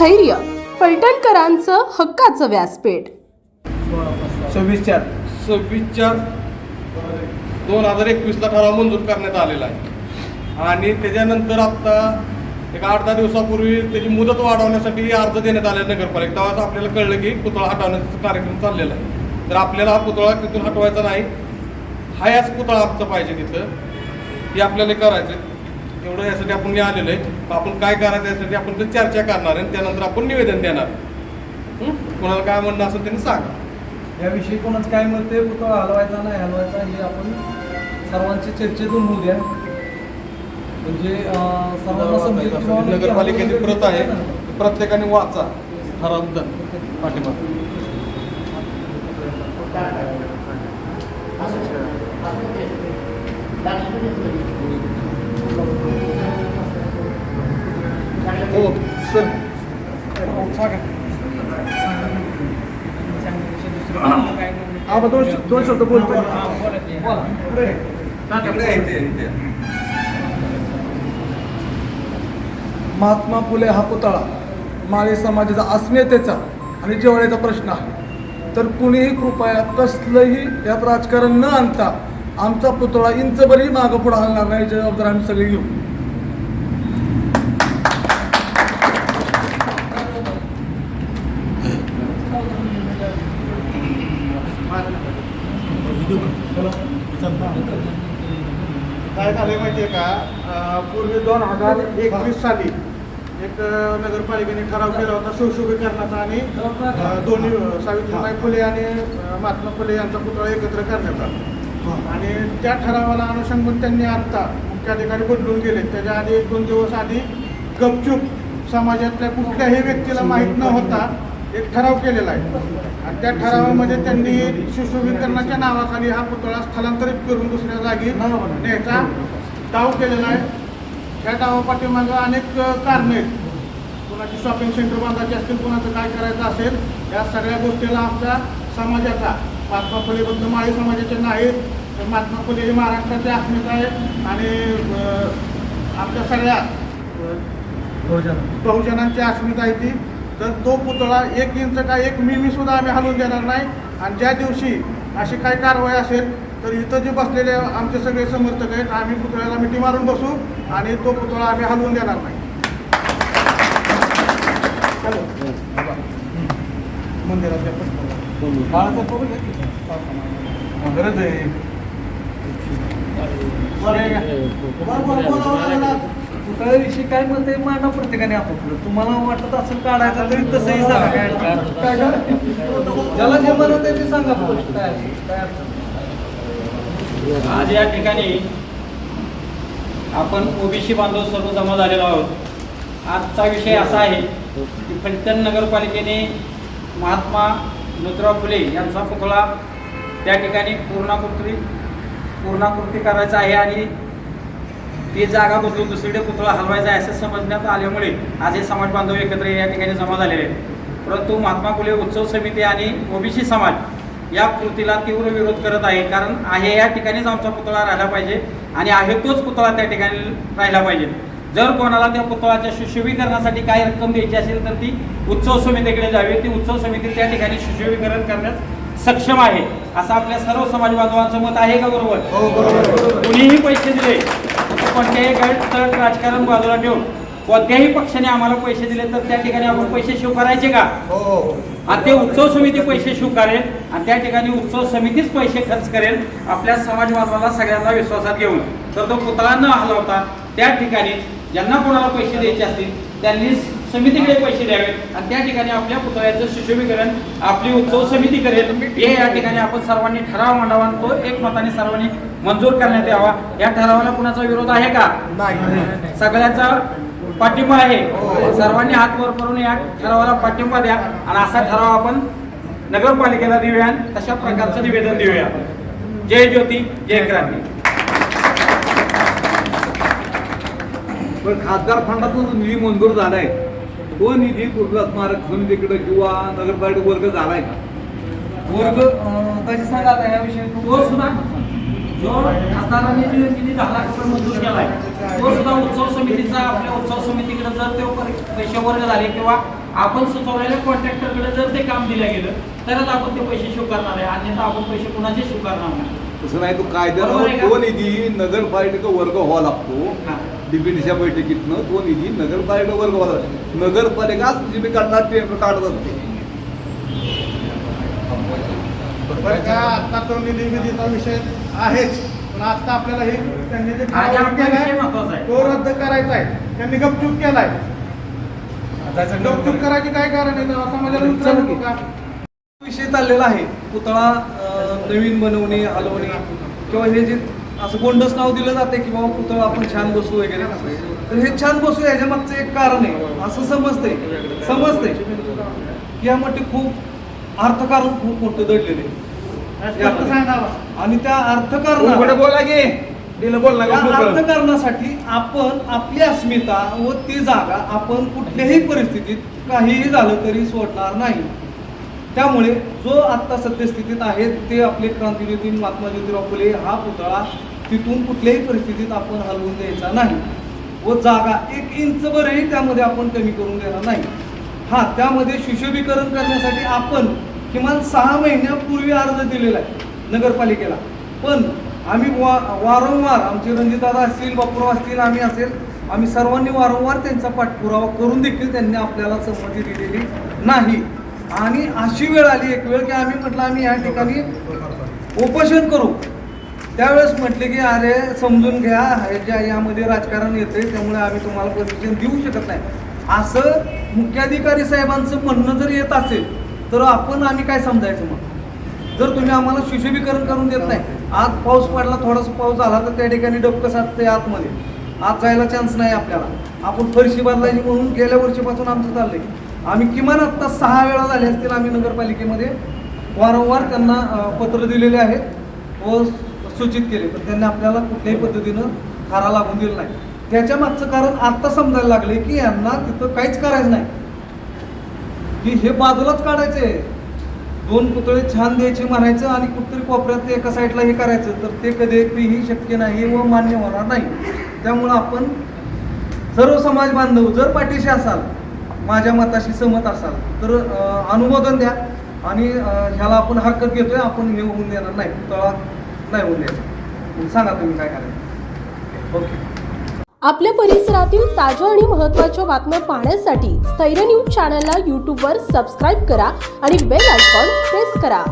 स्थैर्य फलटणकरांचं हक्काचं व्यासपीठ. सव्वीस चार सव्वीस चार दोन हजार एकवीसला ठराव मंजूर करण्यात आलेला आहे. आणि त्याच्यानंतर आत्ता एक आठ दहा दिवसापूर्वी त्याची मुदत वाढवण्यासाठी अर्ज देण्यात आला नगरपालिका तेव्हाच आपल्याला कळलं की पुतळा हटवण्याचा कार्यक्रम चाललेला आहे. तर आपल्याला हा पुतळा तिथून हटवायचा नाही. हा याच पुतळा आमचा पाहिजे तिथं. हे आपल्याला करायचं आहे. एवढं यासाठी आपण हे आलेलो आहे आपण काय करायचं यासाठी आपण ते चर्चा करणार आहे आणि त्यानंतर आपण निवेदन देणार हं? कोणाला काय म्हणणं असेल त्यांनी सांगा याविषयी कोणाचं काय मत आहे पुतळा हलवायचा नाही हलवायचा हे आपण सर्वांच्या चर्चेतून होऊ द्या म्हणजे सर्वांना नगरपालिकेची प्रत आहे. प्रत्येकाने वाचा ठराव पाठिंबा हो सर. हा दोन दोन शब्द बोलतो महात्मा फुले हा पुतळा माळी समाजाचा अस्मितेचा आणि जेवढ्याचा प्रश्न आहे. तर कुणीही कृपया कसलंही यात राजकारण न आणता आमचा पुतळा इंचभरही मागं पुढं हलणार नाही जबाबदारी आम्ही सगळे घेऊ. काय झालंय माहितीये का? पूर्वी दोन हजार एकवीस साली एक नगरपालिकेने ठराव केला होता सुशोभीकरणाचा आणि दोन्ही सावित्रीबाई फुले आणि महात्मा फुले यांचा पुतळा एकत्र करण्यात आला आणि त्या ठरावाला अनुषंगून त्यांनी आता मुख्याधिकारी बदलून गेले त्याच्या आधी एक दोन दिवस आधी गपचूप समाजातल्या कुठल्याही व्यक्तीला माहीत न होता एक ठराव केलेला आहे. आणि त्या ठरावामध्ये त्यांनी सुशोभीकरणाच्या नावाखाली हा पुतळा स्थलांतरित करून दुसऱ्या जागी न्यायचा डाव केलेला आहे. त्या डावापाठीमागं अनेक कारणं आहेत. कोणाची शॉपिंग सेंटर बांधायची असतील कोणाचं काय करायचं असेल या सगळ्या गोष्टीला आमच्या समाजाचा महात्मा फुलेबद्दल माळी समाजाचे नाहीत तर महात्मा फुले ही महाराष्ट्राची अस्मिता आहे. आणि आपल्या सगळ्या बहुजनांची अस्मिता आहे ती. तर तो पुतळा एक इंच का एक मिमी सुद्धा आम्ही हलवून देणार नाही. आणि ज्या दिवशी अशी काही कारवाई असेल तर इथं जे बसलेले आमचे सगळे समर्थक आहेत आम्ही पुतळ्याला मिठी मारून बसू आणि तो पुतळा आम्ही हलवून देणार नाही. चलो. मंदिराच्या गरज आहे बरं काय मत आहे मांडा प्रत्येकाने आपापलं. तुम्हाला वाटत असेल काढायचं तरी तसंही सांगा काय काय ज्याला जे म्हणत आहे ते सांगा काय आज या ठिकाणी आपण ओबीसी बांधव सर्व जमा झालेलो आहोत. आजचा विषय असा आहे की फलटण नगरपालिकेने महात्मा ज्योतिराव फुले यांचा पुतळा त्या ठिकाणी पूर्णाकृती पूर्णाकृती करायचा आहे आणि ती जागा बदलून दुसरीकडे पुतळा हलवायचा आहे असं समजण्यात आल्यामुळे आज हे समाज बांधव एकत्र या ठिकाणी जमा झालेले आहेत. परंतु महात्मा फुले उत्सव समिती आणि ओबीसी समाज या कृतीला तीव्र विरोध करत आहे. कारण आहे या ठिकाणीच आमचा पुतळा राहिला पाहिजे आणि आहे तोच पुतळा त्या ठिकाणी राहिला पाहिजे. जर कोणाला त्या पुतळ्याच्या सुशोभीकरणासाठी काही रक्कम द्यायची असेल तर ती उत्सव समितीकडे जावी. ती उत्सव समिती त्या ठिकाणी सुशोभीकरण करण्यास सक्षम आहे. असं आपल्या सर्व समाज बांधवांचं मत आहे का बरोबर. कुणीही पैसे दिले कोणत्याही गैर तट राजकारण बाजूला ठेवून कोणत्याही पक्षाने आम्हाला पैसे दिले तर त्या ठिकाणी आपण पैसे स्वीकारायचे का? आणि ते उत्सव समिती पैसे स्वीकारेल आणि त्या ठिकाणी उत्सव समितीच पैसे खर्च करेल आपल्या समाज बांधवाला सगळ्यांना विश्वासात घेऊन. तर तो पुतळा न हलवता त्या ठिकाणी ज्यांना कोणाला पैसे द्यायचे असतील त्यांनी समितीकडे पैसे द्यावेत. आणि त्या ठिकाणी आपल्या पुतळ्याचं सुशोभीकरण आपली उत्सव समिती करेल. हे या ठिकाणी आपण सर्वांनी ठराव मांडावा आणि तो एकमताने सर्वांनी मंजूर करण्यात यावा. या ठरावाला कुणाचा विरोध आहे का? नाही. सगळ्याचा पाठिंबा आहे. सर्वांनी हात वर करून या ठरावाला पाठिंबा द्या आणि असा ठराव आपण नगरपालिकेला देऊया तशा प्रकारचं निवेदन देऊया. जय ज्योती जय क्रांती. पण खासदार फंडातून निधी मंजूर झालाय. तो निधी कुर्ला स्मारक समितीकडे किंवा नगरपालिका वर्ग झालाय का? वर्ग कशी सांगा आता याविषयी तो सुद्धा जो खासदारांनी जो निधी रुपये मंजूर केलाय. तो सुद्धा उत्सव समितीचा आपल्या उत्सव समितीकडे जर ते पैसे वर्ग झाले किंवा आपण सुचवलेल्या कॉन्ट्रॅक्टरकडे जर ते काम दिलं गेलं तरच आपण ते पैसे स्वीकारणार आहे. अन्यथा आपण पैसे कुणाचे स्वीकारणार नाही. तसं नाही तो बरोबर आहे कायद्यानं का? तो निधी नगरपालिका वर्ग व्हावा लागतो. डीपीटीच्या बैठकीतनं तो निधी नगरपालिका वर्ग नगरपालिका जीबी काढणार टेंडर काढत असते. आता तो निधी निधीचा विषय आहेच. पण आता आपल्याला हे त्यांनी जे ठराव केलाय. तो रद्द करायचा आहे. त्यांनी गपचूप केलाय. गपचूप करायची काय कारण आहे? तेव्हा समाजाला विचारू नको का. विषय चाललेला आहे. पुतळा नवीन बनवणे हलवणे. किंवा हे जे असं गोंडस नाव दिलं जाते की बाबा पुतळा आपण छान बसू वगैरे तर हे छान बसू याच्या मागचं एक कारण आहे. असं समजतंय. समजतंय. की यामध्ये खूप अर्थकारण खूप मोठं दडलेलं आहे. आणि त्या अर्थकारण बोला त्या अर्थकारणासाठी आपण आपली अस्मिता व ती जागा आपण कुठल्याही परिस्थितीत काहीही झालं तरी सोडणार नाही. त्यामुळे जो आत्ता सद्यस्थितीत आहे ते आपले क्रांतिज्योती महात्मा ज्योतिराव फुले हा पुतळा तिथून कुठल्याही परिस्थितीत आपण हलवून द्यायचा नाही. व जागा एक इंचभरही त्यामध्ये आपण कमी करून देणार नाही. हा त्यामध्ये सुशोभीकरण करण्यासाठी आपण किमान सहा महिन्यापूर्वी अर्ज दिलेला आहे नगरपालिकेला. पण आम्ही वा वारंवार आमचे रणजितदादा असतील बापूराव असतील आम्ही असेल आम्ही सर्वांनी वारंवार त्यांचा पाठपुरावा करून देखील त्यांनी आपल्याला संमती दिलेली नाही. आणि अशी वेळ आली एक वेळ की आम्ही म्हटलं आम्ही या ठिकाणी उपोषण करू. त्यावेळेस म्हटले की अरे समजून घ्या ह्याच्या यामध्ये राजकारण येते त्यामुळे आम्ही तुम्हाला परमिशन देऊ शकत नाही. असं मुख्याधिकारी साहेबांचं म्हणणं जर येत असेल तर आपण आम्ही काय समजायचं मग? जर तुम्ही आम्हाला सुशोभीकरण करून देत नाही आत पाऊस पडला थोडासा पाऊस झाला तर त्या ठिकाणी डबकं साधते आतमध्ये. आत जायला चान्स नाही आपल्याला. आपण फरशी बदलायची म्हणून गेल्या वर्षीपासून आमचं चाललंय. आम्ही किमान आत्ता सहा वेळा झाले असतील आम्ही नगरपालिकेमध्ये. वारंवार त्यांना पत्र दिलेले आहेत. व सूचित केले पण त्यांनी आपल्याला कुठल्याही पद्धतीनं थारा लागून दिला नाही. त्याच्या मागचं कारण आत्ता समजायला लागले की यांना तिथं काहीच करायचं नाही. की हे बाजूलाच काढायचे. दोन पुतळे छान द्यायचे म्हणायचं आणि कुठतरी कोपऱ्यात ते एका साईडला हे करायचं तर ते कधीही शक्य नाही व मान्य होणार नाही. त्यामुळं आपण सर्व समाज बांधव जर पाठीशी असाल माझ्या मताशी सहमत असाल तर अनुमोदन द्या. आणि ह्याला आपण हरकत घेतोय आपण हे होऊन देणार नाही. पुतळा नाही होऊन द्यायचं सांगा तुम्ही काय करायचं. ओके. आपल्या परिसरातील ताज्या आणि महत्त्वाच्या बातम्या पाहण्यासाठी स्थैर्य न्यूज चॅनलला यूट्यूबवर सबस्क्राईब करा आणि बेल आयकॉन प्रेस करा.